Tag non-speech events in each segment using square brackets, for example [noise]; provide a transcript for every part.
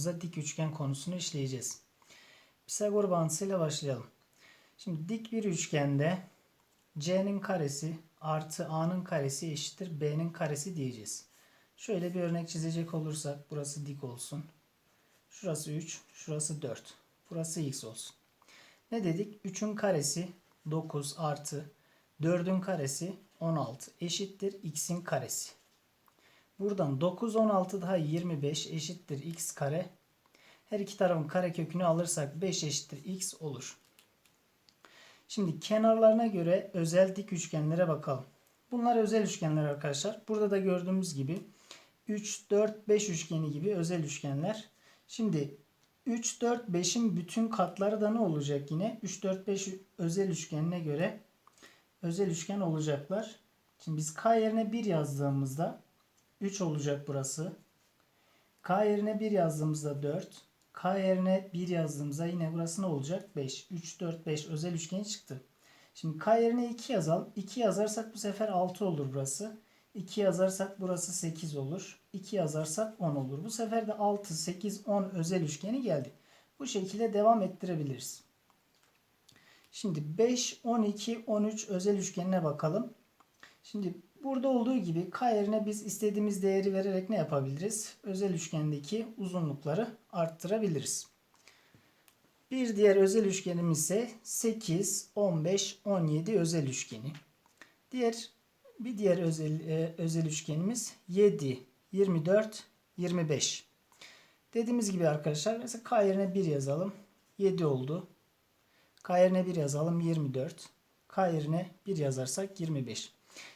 Videomuzda dik üçgen konusunu işleyeceğiz. Pisagor bağıntısıyla başlayalım. Şimdi dik bir üçgende c'nin karesi artı a'nın karesi eşittir b'nin karesi diyeceğiz. Şöyle bir örnek çizecek olursak burası dik olsun. Şurası 3, şurası 4. Burası x olsun. Ne dedik? 3'ün karesi 9 artı 4'ün karesi 16 eşittir x'in karesi. Buradan 9 16 daha 25 eşittir x kare. Her iki tarafın kare kökünü alırsak 5 eşittir x olur. Şimdi kenarlarına göre özel dik üçgenlere bakalım. Bunlar özel üçgenler arkadaşlar. Burada da gördüğümüz gibi 3, 4, 5 üçgeni gibi özel üçgenler. Şimdi 3, 4, 5'in bütün katları da ne olacak yine? 3, 4, 5 özel üçgenine göre özel üçgen olacaklar. Şimdi biz k yerine 1 yazdığımızda 3 olacak burası. K yerine 1 yazdığımızda 4. K yerine 1 yazdığımızda yine burası ne olacak? 5. 3, 4, 5 özel üçgen çıktı. Şimdi K yerine 2 yazalım. 2 yazarsak bu sefer 6 olur burası. 2 yazarsak burası 8 olur. 2 yazarsak 10 olur. Bu sefer de 6, 8, 10 özel üçgeni geldi. Bu şekilde devam ettirebiliriz. Şimdi 5, 12, 13 özel üçgenine bakalım. Şimdi burada olduğu gibi k yerine biz istediğimiz değeri vererek ne yapabiliriz? Özel üçgendeki uzunlukları arttırabiliriz. Bir diğer özel üçgenimiz ise 8, 15, 17 özel üçgeni. Diğer bir diğer özel e, özel üçgenimiz 7, 24, 25. Dediğimiz gibi arkadaşlar mesela k yerine 1 yazalım. 7 oldu. K yerine 1 yazalım 24. K yerine 1 yazarsak 25.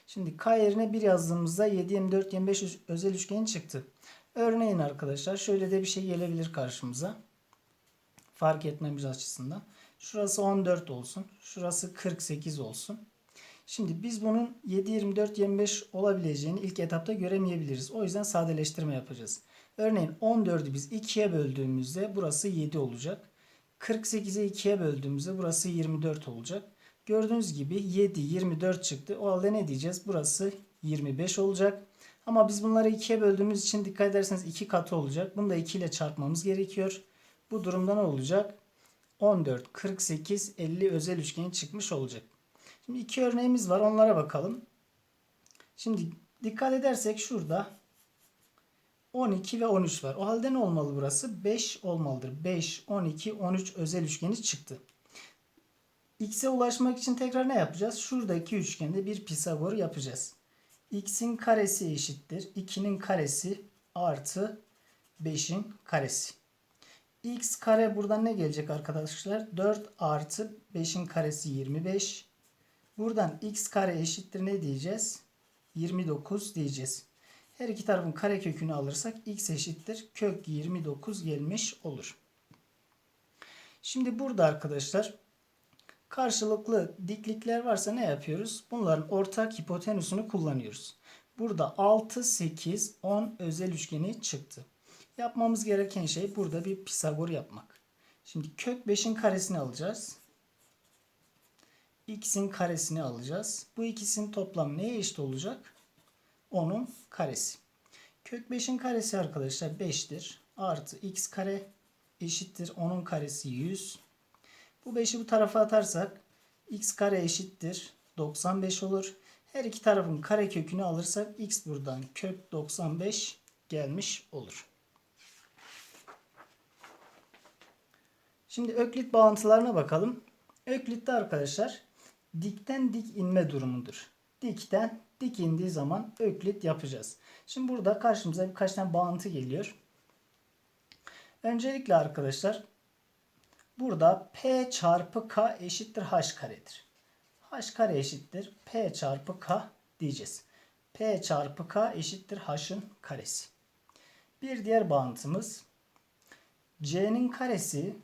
Şimdi K yerine 1 yazdığımızda 7, 24, 25 özel üçgen çıktı. Örneğin arkadaşlar şöyle de bir şey gelebilir karşımıza. Fark etmemiz açısından. Şurası 14 olsun. Şurası 48 olsun. Şimdi biz bunun 7, 24, 25 olabileceğini ilk etapta göremeyebiliriz. O yüzden sadeleştirme yapacağız. Örneğin 14'ü biz 2'ye böldüğümüzde burası 7 olacak. 48'i 2'ye böldüğümüzde burası 24 olacak. Gördüğünüz gibi 7, 24 çıktı. O halde ne diyeceğiz? Burası 25 olacak. Ama biz bunları 2'ye böldüğümüz için dikkat ederseniz 2 katı olacak. Bunu da 2 ile çarpmamız gerekiyor. Bu durumda ne olacak? 14, 48, 50 özel üçgen çıkmış olacak. Şimdi iki örneğimiz var. Onlara bakalım. Şimdi dikkat edersek şurada 12 ve 13 var. O halde ne olmalı burası? 5 olmalıdır. 5, 12, 13 özel üçgeni çıktı. X'e ulaşmak için tekrar ne yapacağız? Şuradaki üçgende bir Pisagor yapacağız. X'in karesi eşittir. 2'nin karesi artı 5'in karesi. X kare buradan ne gelecek arkadaşlar? 4 artı 5'in karesi 25. Buradan x kare eşittir ne diyeceğiz? 29 diyeceğiz. Her iki tarafın kare kökünü alırsak x eşittir kök 29 gelmiş olur. Şimdi burada arkadaşlar karşılıklı diklikler varsa ne yapıyoruz? Bunların ortak hipotenüsünü kullanıyoruz. Burada 6, 8, 10 özel üçgeni çıktı. Yapmamız gereken şey burada bir Pisagor yapmak. Şimdi kök 5'in karesini alacağız. X'in karesini alacağız. Bu ikisinin toplamı neye eşit olacak? 10'un karesi. Kök 5'in karesi arkadaşlar 5'tir. Artı x kare eşittir 10'un karesi 100. Bu 5'i bu tarafa atarsak x kare eşittir 95 olur. Her iki tarafın kare kökünü alırsak x buradan kök 95 gelmiş olur. Şimdi öklit bağıntılarına bakalım. Öklit'te arkadaşlar dikten dik inme durumudur. Dikten dik indiği zaman öklit yapacağız. Şimdi burada karşımıza birkaç tane bağıntı geliyor. Öncelikle arkadaşlar burada P çarpı K eşittir H karedir. H kare eşittir P çarpı K diyeceğiz. P çarpı K eşittir H'ın karesi. Bir diğer bağıntımız C'nin karesi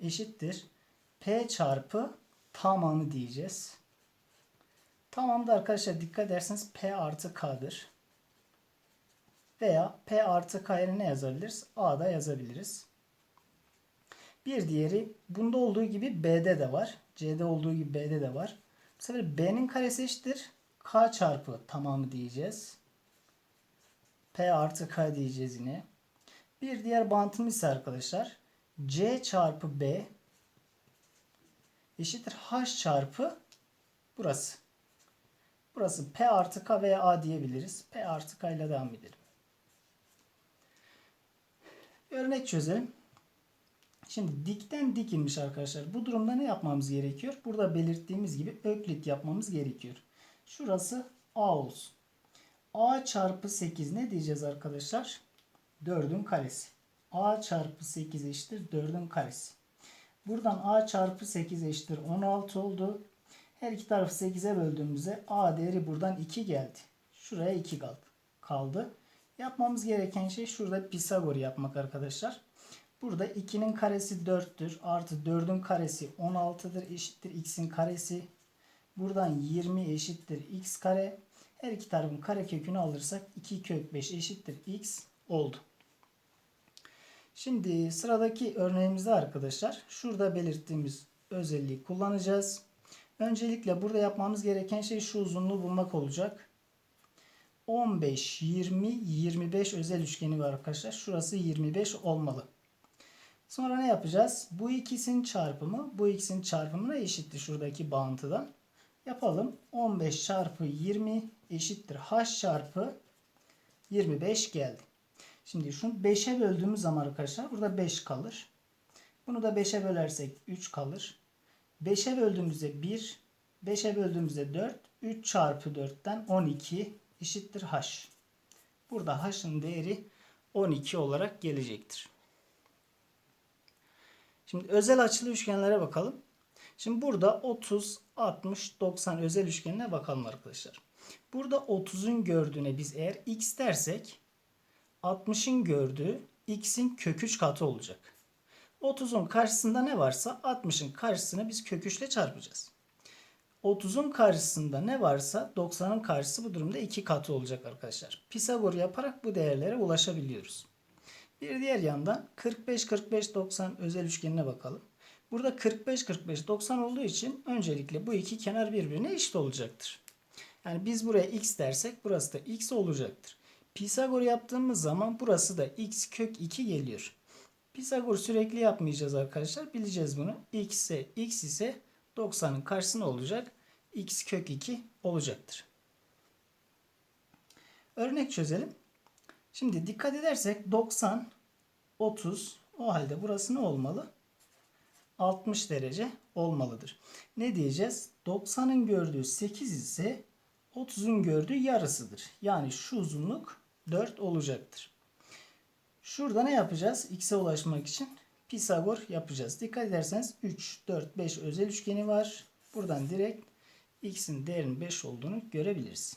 eşittir P çarpı tamamı diyeceğiz. Tamam da arkadaşlar dikkat ederseniz P artı K'dır. Veya P artı K yerine ne yazabiliriz? A'da yazabiliriz. Bir diğeri bunda olduğu gibi B'de de var. C'de olduğu gibi B'de de var. Bu sefer B'nin karesi eşittir. K çarpı tamamı diyeceğiz. P artı K diyeceğiz yine. Bir diğer bağıntımız ise arkadaşlar C çarpı B eşittir H çarpı burası. Burası P artı K veya A diyebiliriz. P artı K ile devam edelim. Örnek çözelim. Şimdi dikten dik inmiş arkadaşlar. Bu durumda ne yapmamız gerekiyor? Burada belirttiğimiz gibi öklit yapmamız gerekiyor. Şurası A olsun. A çarpı 8 ne diyeceğiz arkadaşlar? 4'ün karesi. A çarpı 8 eşittir 4'ün karesi. Buradan A çarpı 8 eşittir 16 oldu. Her iki tarafı 8'e böldüğümüzde A değeri buradan 2 geldi. Şuraya 2 kaldı. kaldı. Yapmamız gereken şey şurada Pisagor yapmak arkadaşlar. Burada 2'nin karesi 4'tür. Artı 4'ün karesi 16'dır. Eşittir x'in karesi. Buradan 20 eşittir x kare. Her iki tarafın kare kökünü alırsak 2 kök 5 eşittir x oldu. Şimdi sıradaki örneğimizde arkadaşlar şurada belirttiğimiz özelliği kullanacağız. Öncelikle burada yapmamız gereken şey şu uzunluğu bulmak olacak. 15, 20, 25 özel üçgeni var arkadaşlar. Şurası 25 olmalı. Sonra ne yapacağız? Bu ikisinin çarpımı bu ikisinin çarpımına eşittir şuradaki bağıntıdan. Yapalım. 15 çarpı 20 eşittir. H çarpı 25 geldi. Şimdi şunu 5'e böldüğümüz zaman arkadaşlar burada 5 kalır. Bunu da 5'e bölersek 3 kalır. 5'e böldüğümüzde 1, 5'e böldüğümüzde 4, 3 çarpı 4'ten 12 eşittir H. Burada H'ın değeri 12 olarak gelecektir. Şimdi özel açılı üçgenlere bakalım. Şimdi burada 30, 60, 90 özel üçgenine bakalım arkadaşlar. Burada 30'un gördüğüne biz eğer x dersek 60'ın gördüğü x'in kök 3 katı olacak. 30'un karşısında ne varsa 60'ın karşısına biz kök 3 ile çarpacağız. 30'un karşısında ne varsa 90'ın karşısı bu durumda 2 katı olacak arkadaşlar. Pisagor yaparak bu değerlere ulaşabiliyoruz. Bir diğer yandan 45 45 90 özel üçgenine bakalım. Burada 45 45 90 olduğu için öncelikle bu iki kenar birbirine eşit olacaktır. Yani biz buraya x dersek burası da x olacaktır. Pisagor yaptığımız zaman burası da x kök 2 geliyor. Pisagor sürekli yapmayacağız arkadaşlar. Bileceğiz bunu. x ise x ise 90'ın karşısına olacak. x kök 2 olacaktır. Örnek çözelim. Şimdi dikkat edersek 90, 30 o halde burası ne olmalı? 60 derece olmalıdır. Ne diyeceğiz? 90'ın gördüğü 8 ise 30'un gördüğü yarısıdır. Yani şu uzunluk 4 olacaktır. Şurada ne yapacağız? X'e ulaşmak için Pisagor yapacağız. Dikkat ederseniz 3, 4, 5 özel üçgeni var. Buradan direkt X'in değerinin 5 olduğunu görebiliriz.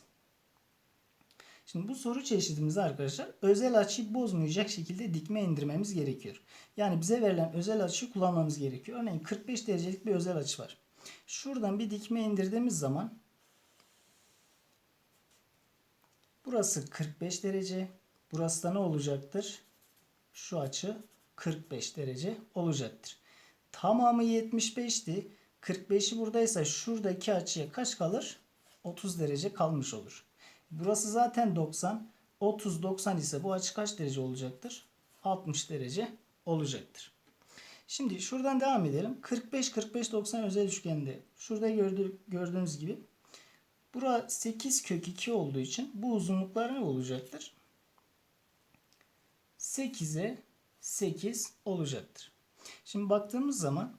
Şimdi bu soru çeşidimizde arkadaşlar özel açıyı bozmayacak şekilde dikme indirmemiz gerekiyor. Yani bize verilen özel açıyı kullanmamız gerekiyor. Örneğin 45 derecelik bir özel açı var. Şuradan bir dikme indirdiğimiz zaman burası 45 derece. Burası da ne olacaktır? Şu açı 45 derece olacaktır. Tamamı 75'ti. 45'i buradaysa şuradaki açıya kaç kalır? 30 derece kalmış olur. Burası zaten 90. 30 90 ise bu açı kaç derece olacaktır? 60 derece olacaktır. Şimdi şuradan devam edelim. 45 45 90 özel üçgende şurada gördüğü, gördüğünüz gibi bura 8 kök 2 olduğu için bu uzunluklar ne olacaktır? 8'e 8 olacaktır. Şimdi baktığımız zaman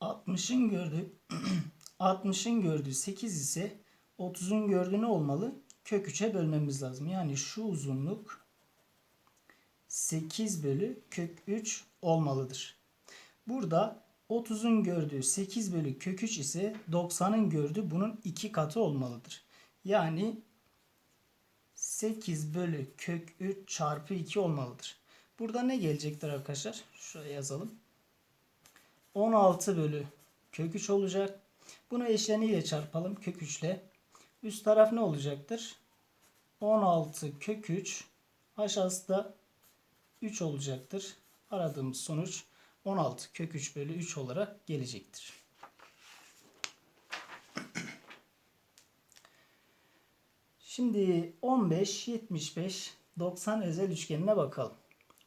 60'ın gördüğü [clears throat] 60'ın gördüğü 8 ise 30'un gördüğü ne olmalı? Kök 3'e bölmemiz lazım. Yani şu uzunluk 8 bölü kök 3 olmalıdır. Burada 30'un gördüğü 8 bölü kök 3 ise 90'ın gördüğü bunun 2 katı olmalıdır. Yani 8 bölü kök 3 çarpı 2 olmalıdır. Burada ne gelecektir arkadaşlar? Şuraya yazalım. 16 bölü kök 3 olacak. Bunu eşleniyle çarpalım kök 3 ile. Üst taraf ne olacaktır? 16 kök 3 aşağısı da 3 olacaktır. Aradığımız sonuç 16 kök 3 bölü 3 olarak gelecektir. Şimdi 15, 75, 90 özel üçgenine bakalım.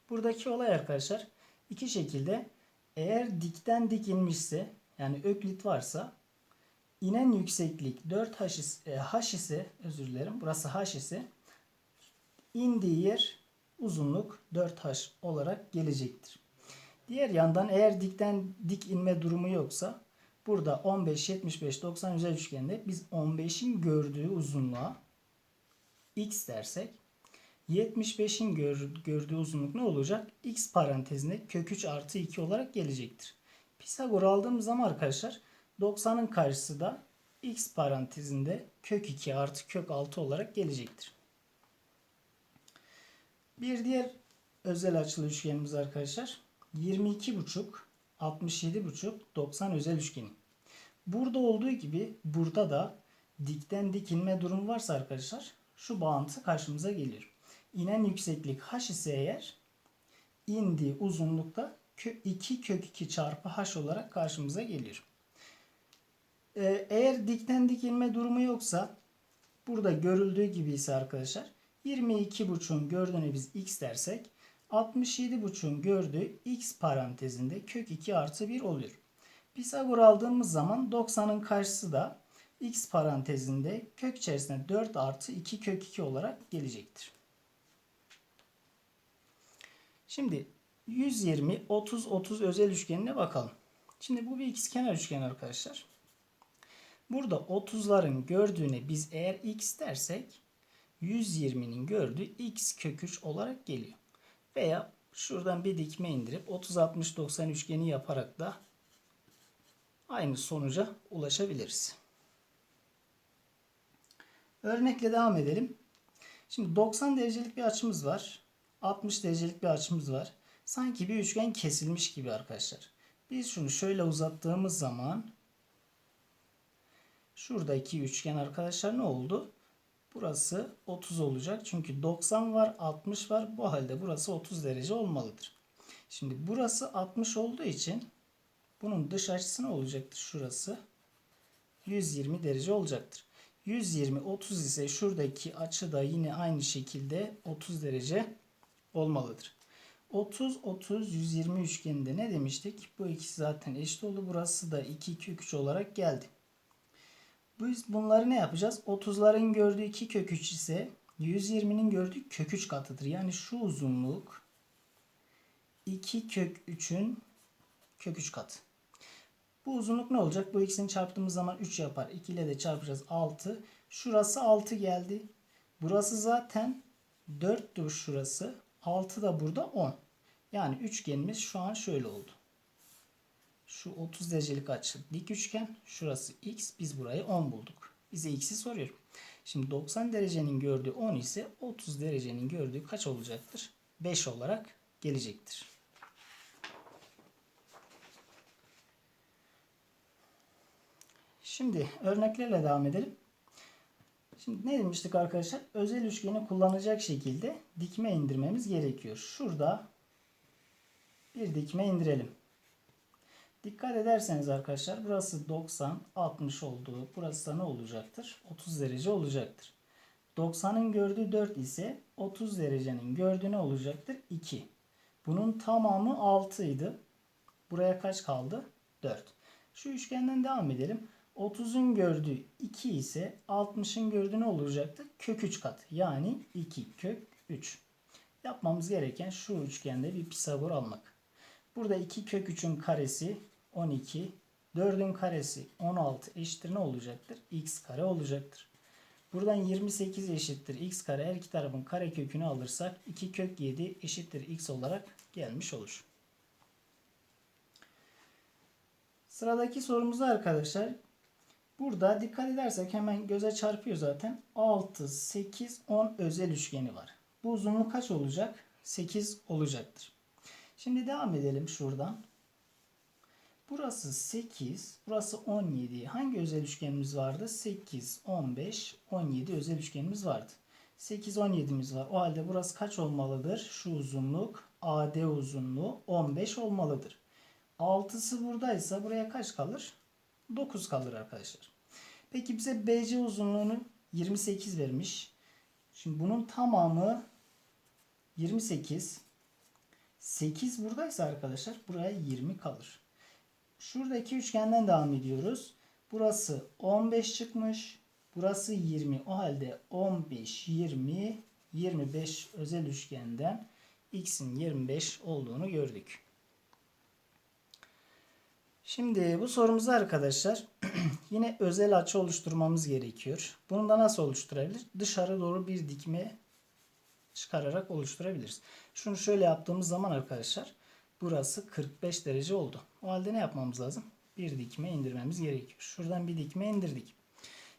Buradaki olay arkadaşlar iki şekilde eğer dikten dik inmişse yani öklit varsa inen yükseklik 4 h h ise özür dilerim burası h ise indiği yer uzunluk 4h olarak gelecektir. Diğer yandan eğer dikten dik inme durumu yoksa burada 15, 75, 90 özel üçgende biz 15'in gördüğü uzunluğa x dersek 75'in gör, gördüğü uzunluk ne olacak? x parantezinde kök 3 artı 2 olarak gelecektir. Pisagor aldığımız zaman arkadaşlar 90'ın karşısı da x parantezinde kök 2 artı kök 6 olarak gelecektir. Bir diğer özel açılı üçgenimiz arkadaşlar 22,5 67,5 90 özel üçgeni. Burada olduğu gibi burada da dikten dik inme durumu varsa arkadaşlar şu bağıntı karşımıza geliyor. İnen yükseklik h ise eğer indiği uzunlukta 2 kök 2 çarpı h olarak karşımıza geliyor. Ee, eğer dikten dik inme durumu yoksa burada görüldüğü gibi ise arkadaşlar 22,5'un gördüğüne biz x dersek 67,5'un gördüğü x parantezinde kök 2 artı 1 oluyor. Pisagor aldığımız zaman 90'ın karşısı da x parantezinde kök içerisinde 4 artı 2 kök 2 olarak gelecektir. Şimdi 120, 30, 30 özel üçgenine bakalım. Şimdi bu bir ikizkenar üçgen arkadaşlar. Burada 30'ların gördüğüne biz eğer x dersek 120'nin gördüğü x kök 3 olarak geliyor. Veya şuradan bir dikme indirip 30 60 90 üçgeni yaparak da aynı sonuca ulaşabiliriz. Örnekle devam edelim. Şimdi 90 derecelik bir açımız var. 60 derecelik bir açımız var. Sanki bir üçgen kesilmiş gibi arkadaşlar. Biz şunu şöyle uzattığımız zaman şuradaki üçgen arkadaşlar ne oldu? Burası 30 olacak. Çünkü 90 var, 60 var. Bu halde burası 30 derece olmalıdır. Şimdi burası 60 olduğu için bunun dış açısı ne olacaktır? Şurası 120 derece olacaktır. 120 30 ise şuradaki açı da yine aynı şekilde 30 derece olmalıdır. 30 30 120 üçgeninde ne demiştik? Bu ikisi zaten eşit oldu. Burası da 2 kök 3 olarak geldi. Biz bunları ne yapacağız? 30'ların gördüğü 2 kök 3 ise 120'nin gördüğü kök 3 katıdır. Yani şu uzunluk 2 kök 3'ün kök 3 katı. Bu uzunluk ne olacak? Bu ikisini çarptığımız zaman 3 yapar. 2 ile de çarpacağız 6. Şurası 6 geldi. Burası zaten 4'tür şurası. 6 da burada 10. Yani üçgenimiz şu an şöyle oldu. Şu 30 derecelik açı dik üçgen. Şurası x. Biz burayı 10 bulduk. Bize x'i soruyor. Şimdi 90 derecenin gördüğü 10 ise 30 derecenin gördüğü kaç olacaktır? 5 olarak gelecektir. Şimdi örneklerle devam edelim. Şimdi ne demiştik arkadaşlar? Özel üçgeni kullanacak şekilde dikme indirmemiz gerekiyor. Şurada bir dikme indirelim. Dikkat ederseniz arkadaşlar burası 90, 60 olduğu burası da ne olacaktır? 30 derece olacaktır. 90'ın gördüğü 4 ise 30 derecenin gördüğü ne olacaktır? 2. Bunun tamamı 6 idi. Buraya kaç kaldı? 4. Şu üçgenden devam edelim. 30'un gördüğü 2 ise 60'ın gördüğü ne olacaktır? Kök 3 kat. Yani 2 kök 3. Yapmamız gereken şu üçgende bir Pisagor almak. Burada 2 kök 3'ün karesi 12. 4'ün karesi 16 eşittir ne olacaktır? x kare olacaktır. Buradan 28 eşittir x kare. Her iki tarafın kare kökünü alırsak 2 kök 7 eşittir x olarak gelmiş olur. Sıradaki sorumuzda arkadaşlar burada dikkat edersek hemen göze çarpıyor zaten. 6, 8, 10 özel üçgeni var. Bu uzunluk kaç olacak? 8 olacaktır. Şimdi devam edelim şuradan. Burası 8, burası 17. Hangi özel üçgenimiz vardı? 8, 15, 17 özel üçgenimiz vardı. 8, 17'miz var. O halde burası kaç olmalıdır? Şu uzunluk AD uzunluğu 15 olmalıdır. 6'sı buradaysa buraya kaç kalır? 9 kalır arkadaşlar. Peki bize BC uzunluğunu 28 vermiş. Şimdi bunun tamamı 28. 8 buradaysa arkadaşlar buraya 20 kalır. Şuradaki üçgenden devam ediyoruz. Burası 15 çıkmış. Burası 20. O halde 15, 20, 25 özel üçgenden x'in 25 olduğunu gördük. Şimdi bu sorumuzda arkadaşlar [clears throat] yine özel açı oluşturmamız gerekiyor. Bunu da nasıl oluşturabilir? Dışarı doğru bir dikme çıkararak oluşturabiliriz. Şunu şöyle yaptığımız zaman arkadaşlar burası 45 derece oldu. O halde ne yapmamız lazım? Bir dikme indirmemiz gerekiyor. Şuradan bir dikme indirdik.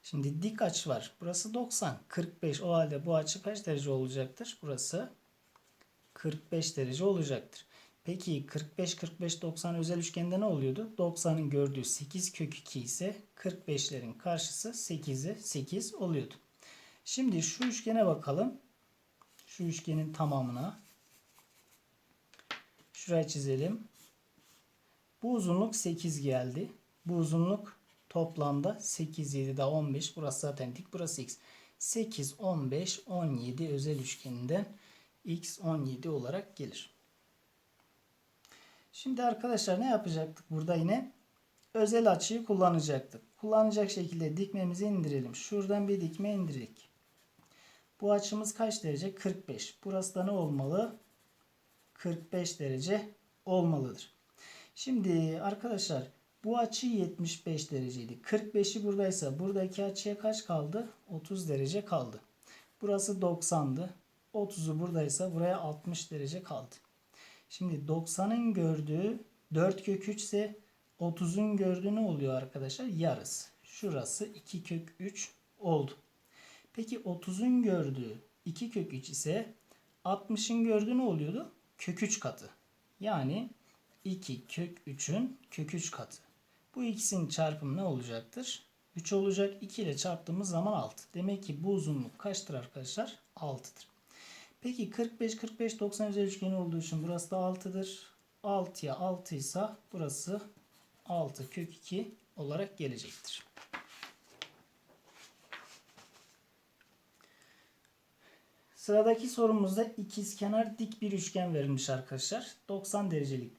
Şimdi dik açı var. Burası 90. 45. O halde bu açı kaç derece olacaktır? Burası 45 derece olacaktır. Peki 45 45 90 özel üçgende ne oluyordu? 90'ın gördüğü 8 kök 2 ise 45'lerin karşısı 8'e 8 oluyordu. Şimdi şu üçgene bakalım. Şu üçgenin tamamına. Şuraya çizelim. Bu uzunluk 8 geldi. Bu uzunluk toplamda 8 7 daha 15. Burası zaten dik. Burası x. 8 15 17 özel üçgeninden x 17 olarak gelir. Şimdi arkadaşlar ne yapacaktık burada yine? Özel açıyı kullanacaktık. Kullanacak şekilde dikmemizi indirelim. Şuradan bir dikme indirdik. Bu açımız kaç derece? 45. Burası da ne olmalı? 45 derece olmalıdır. Şimdi arkadaşlar bu açı 75 dereceydi. 45'i buradaysa buradaki açıya kaç kaldı? 30 derece kaldı. Burası 90'dı. 30'u buradaysa buraya 60 derece kaldı. Şimdi 90'ın gördüğü 4 kök 3 ise 30'un gördüğü ne oluyor arkadaşlar? Yarısı. Şurası 2 kök 3 oldu. Peki 30'un gördüğü 2 kök 3 ise 60'ın gördüğü ne oluyordu? Kök 3 katı. Yani 2 kök 3'ün kök 3 katı. Bu ikisinin çarpımı ne olacaktır? 3 olacak. 2 ile çarptığımız zaman 6. Demek ki bu uzunluk kaçtır arkadaşlar? 6'dır. Peki 45 45 90 özel üçgeni olduğu için burası da 6'dır. 6'ya 6 ise burası 6 kök 2 olarak gelecektir. Sıradaki sorumuzda ikizkenar dik bir üçgen verilmiş arkadaşlar. 90 derecelik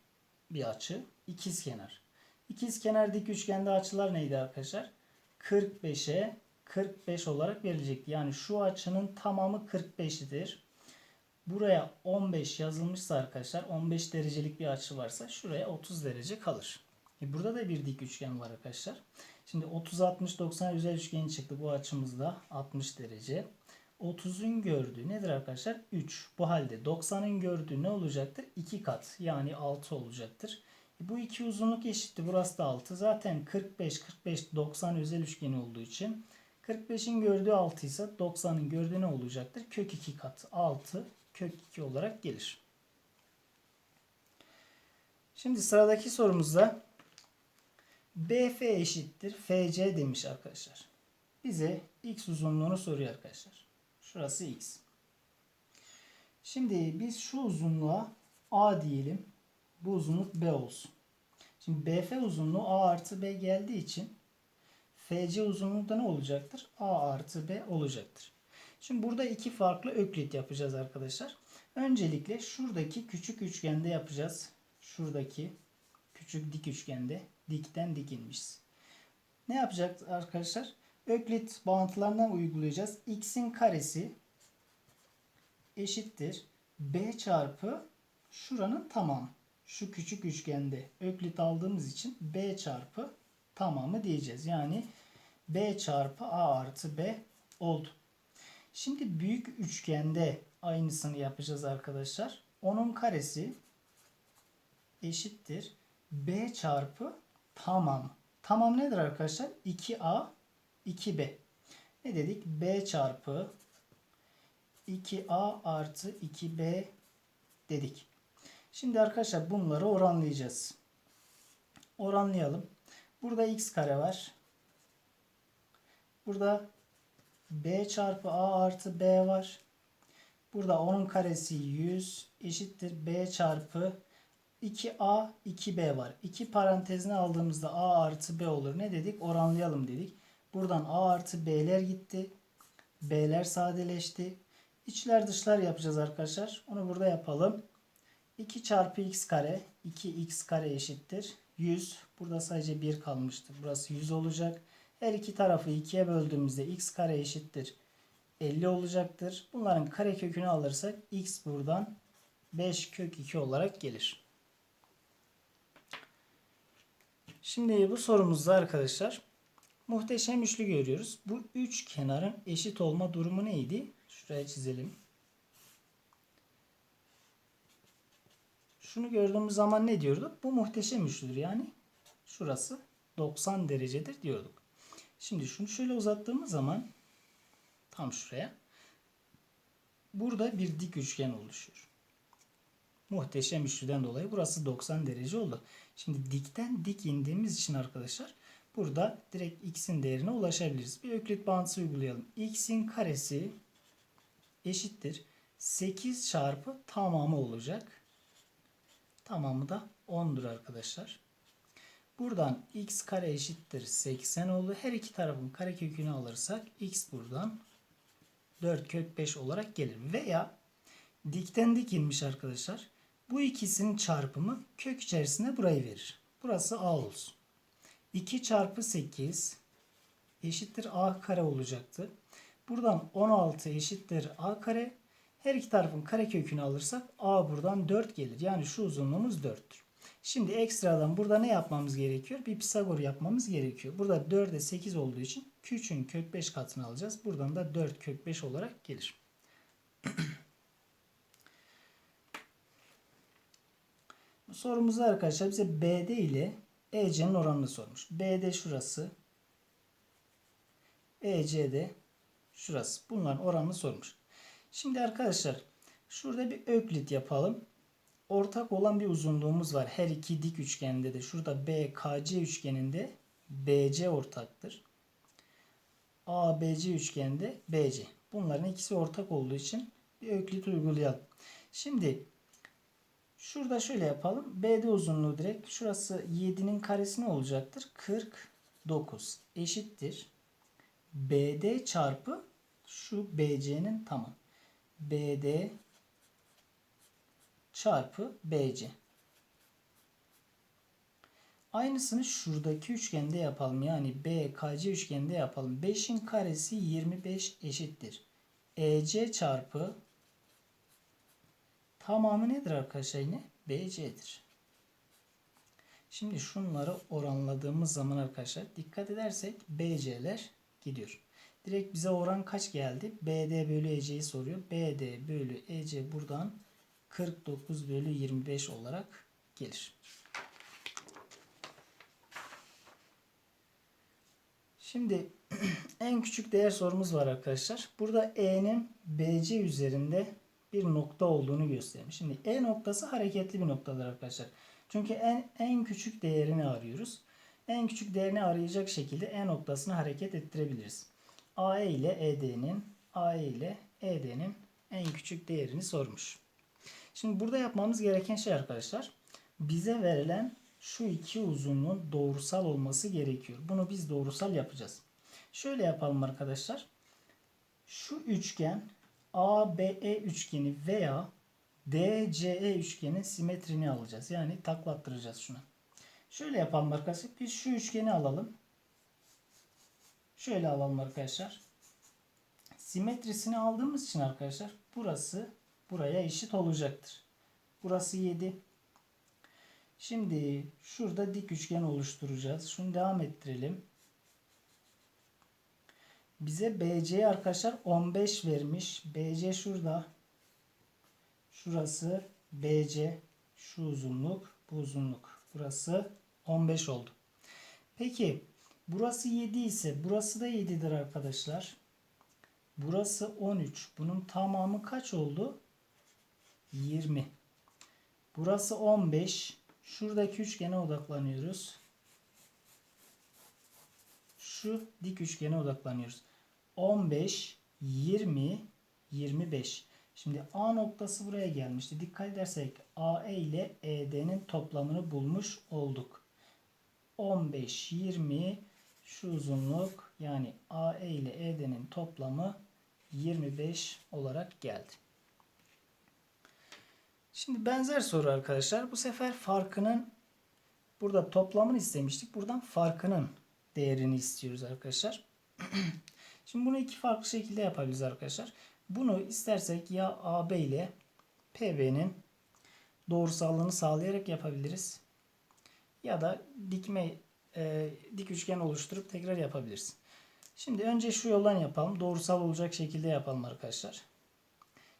bir açı. İkizkenar. İkizkenar dik üçgende açılar neydi arkadaşlar? 45'e 45 olarak verilecekti. Yani şu açının tamamı 45'idir. Buraya 15 yazılmışsa arkadaşlar 15 derecelik bir açı varsa şuraya 30 derece kalır. E burada da bir dik üçgen var arkadaşlar. Şimdi 30 60 90 özel üçgeni çıktı. Bu açımızda 60 derece. 30'un gördüğü nedir arkadaşlar? 3. Bu halde 90'ın gördüğü ne olacaktır? 2 kat yani 6 olacaktır. E bu iki uzunluk eşitti. Burası da 6. Zaten 45 45 90 özel üçgeni olduğu için 45'in gördüğü 6 ise 90'ın gördüğü ne olacaktır? Kök 2 kat 6 kök 2 olarak gelir. Şimdi sıradaki sorumuzda BF eşittir FC demiş arkadaşlar. Bize x uzunluğunu soruyor arkadaşlar. Şurası x. Şimdi biz şu uzunluğa A diyelim. Bu uzunluk B olsun. Şimdi BF uzunluğu A artı B geldiği için FC uzunluğu da ne olacaktır? A artı B olacaktır. Şimdi burada iki farklı öklit yapacağız arkadaşlar. Öncelikle şuradaki küçük üçgende yapacağız. Şuradaki küçük dik üçgende dikten dikilmişiz. Ne yapacağız arkadaşlar? Öklit bağıntılarından uygulayacağız. X'in karesi eşittir. B çarpı şuranın tamamı. Şu küçük üçgende öklit aldığımız için B çarpı tamamı diyeceğiz. Yani B çarpı A artı B oldu. Şimdi büyük üçgende aynısını yapacağız arkadaşlar. Onun karesi eşittir. B çarpı tamam. Tamam nedir arkadaşlar? 2A 2B. Ne dedik? B çarpı 2A artı 2B dedik. Şimdi arkadaşlar bunları oranlayacağız. Oranlayalım. Burada x kare var. Burada b çarpı a artı b var. Burada onun karesi 100 eşittir b çarpı 2a 2b var. 2 parantezine aldığımızda a artı b olur. Ne dedik? Oranlayalım dedik. Buradan a artı b'ler gitti. b'ler sadeleşti. İçler dışlar yapacağız arkadaşlar. Onu burada yapalım. 2 çarpı x kare 2x kare eşittir 100. Burada sadece 1 kalmıştır. Burası 100 olacak. Her iki tarafı 2'ye böldüğümüzde x kare eşittir 50 olacaktır. Bunların kare kökünü alırsak x buradan 5 kök 2 olarak gelir. Şimdi bu sorumuzda arkadaşlar muhteşem üçlü görüyoruz. Bu üç kenarın eşit olma durumu neydi? Şuraya çizelim. Şunu gördüğümüz zaman ne diyorduk? Bu muhteşem üçlüdür. Yani şurası 90 derecedir diyorduk. Şimdi şunu şöyle uzattığımız zaman tam şuraya burada bir dik üçgen oluşuyor. Muhteşem üçlüden dolayı burası 90 derece oldu. Şimdi dikten dik indiğimiz için arkadaşlar burada direkt x'in değerine ulaşabiliriz. Bir öklit bağıntısı uygulayalım. x'in karesi eşittir 8 çarpı tamamı olacak. Tamamı da 10'dur arkadaşlar. Buradan x kare eşittir 80 oldu. Her iki tarafın karekökünü alırsak x buradan 4 kök 5 olarak gelir. Veya dikten dik inmiş arkadaşlar. Bu ikisinin çarpımı kök içerisinde burayı verir. Burası a olsun. 2 çarpı 8 eşittir a kare olacaktı. Buradan 16 eşittir a kare. Her iki tarafın karekökünü alırsak a buradan 4 gelir. Yani şu uzunluğumuz 4'tür. Şimdi ekstradan burada ne yapmamız gerekiyor? Bir Pisagor yapmamız gerekiyor. Burada 4'e 8 olduğu için küçüğün kök 5 katını alacağız. Buradan da 4 kök 5 olarak gelir. Sorumuzda arkadaşlar bize BD ile EC'nin oranını sormuş. BD şurası. EC de şurası. Bunların oranını sormuş. Şimdi arkadaşlar şurada bir öklit yapalım. Ortak olan bir uzunluğumuz var. Her iki dik üçgende de. Şurada BKC üçgeninde BC ortaktır. ABC üçgende BC. Bunların ikisi ortak olduğu için bir öklit uygulayalım. Şimdi şurada şöyle yapalım. BD uzunluğu direkt şurası 7'nin karesi ne olacaktır? 49 eşittir. BD çarpı şu BC'nin tamam. BD çarpı BC. Aynısını şuradaki üçgende yapalım. Yani BKC üçgende yapalım. 5'in karesi 25 eşittir. EC çarpı tamamı nedir arkadaşlar yine? BC'dir. Şimdi şunları oranladığımız zaman arkadaşlar dikkat edersek BC'ler gidiyor. Direkt bize oran kaç geldi? BD bölü EC'yi soruyor. BD bölü EC buradan 49 bölü 25 olarak gelir. Şimdi [clears throat] en küçük değer sorumuz var arkadaşlar. Burada E'nin BC üzerinde bir nokta olduğunu göstermiş. Şimdi E noktası hareketli bir noktadır arkadaşlar. Çünkü en, en küçük değerini arıyoruz. En küçük değerini arayacak şekilde E noktasını hareket ettirebiliriz. AE ile ED'nin AE ile ED'nin en küçük değerini sormuş. Şimdi burada yapmamız gereken şey arkadaşlar bize verilen şu iki uzunluğun doğrusal olması gerekiyor. Bunu biz doğrusal yapacağız. Şöyle yapalım arkadaşlar. Şu üçgen ABE üçgeni veya DCE üçgenin simetrini alacağız. Yani taklattıracağız şuna. Şöyle yapalım arkadaşlar. Biz şu üçgeni alalım. Şöyle alalım arkadaşlar. Simetrisini aldığımız için arkadaşlar burası buraya eşit olacaktır. Burası 7. Şimdi şurada dik üçgen oluşturacağız. Şunu devam ettirelim. Bize BC arkadaşlar 15 vermiş. BC şurada. Şurası BC. Şu uzunluk. Bu uzunluk. Burası 15 oldu. Peki burası 7 ise burası da 7'dir arkadaşlar. Burası 13. Bunun tamamı kaç oldu? 20. Burası 15. Şuradaki üçgene odaklanıyoruz. Şu dik üçgene odaklanıyoruz. 15, 20, 25. Şimdi A noktası buraya gelmişti. Dikkat edersek AE ile ED'nin toplamını bulmuş olduk. 15, 20 şu uzunluk yani AE ile ED'nin toplamı 25 olarak geldi. Şimdi benzer soru arkadaşlar. Bu sefer farkının burada toplamını istemiştik. Buradan farkının değerini istiyoruz arkadaşlar. [clears throat] Şimdi bunu iki farklı şekilde yapabiliriz arkadaşlar. Bunu istersek ya AB ile PB'nin doğrusallığını sağlayarak yapabiliriz. Ya da dikme e, dik üçgen oluşturup tekrar yapabiliriz. Şimdi önce şu yoldan yapalım. Doğrusal olacak şekilde yapalım arkadaşlar.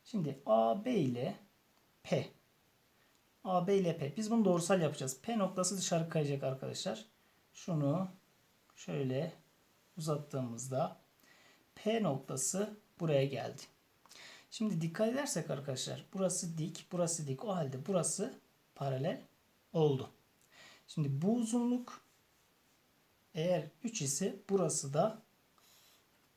Şimdi AB ile P. AB ile P. Biz bunu doğrusal yapacağız. P noktası dışarı kayacak arkadaşlar. Şunu şöyle uzattığımızda P noktası buraya geldi. Şimdi dikkat edersek arkadaşlar burası dik, burası dik. O halde burası paralel oldu. Şimdi bu uzunluk eğer 3 ise burası da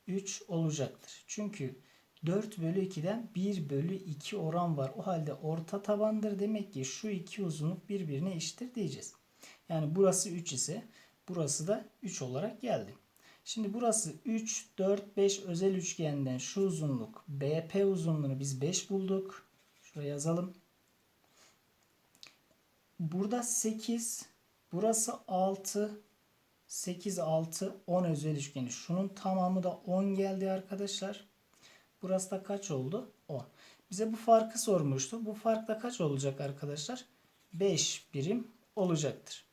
3 olacaktır. Çünkü 4 bölü 2'den 1 bölü 2 oran var. O halde orta tabandır. Demek ki şu iki uzunluk birbirine eşittir diyeceğiz. Yani burası 3 ise burası da 3 olarak geldi. Şimdi burası 3, 4, 5 özel üçgenden şu uzunluk BP uzunluğunu biz 5 bulduk. Şuraya yazalım. Burada 8, burası 6, 8, 6, 10 özel üçgeni. Şunun tamamı da 10 geldi arkadaşlar. Burası da kaç oldu? 10. Bize bu farkı sormuştu. Bu fark da kaç olacak arkadaşlar? 5 birim olacaktır.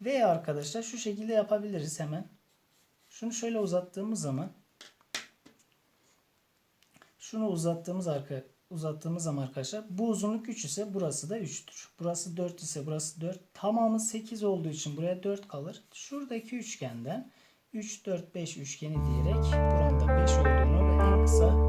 Veya arkadaşlar şu şekilde yapabiliriz hemen. Şunu şöyle uzattığımız zaman şunu uzattığımız arka uzattığımız zaman arkadaşlar bu uzunluk 3 ise burası da 3'tür. Burası 4 ise burası 4. Tamamı 8 olduğu için buraya 4 kalır. Şuradaki üçgenden 3 4 5 üçgeni diyerek buranın da 5 olduğunu ve en kısa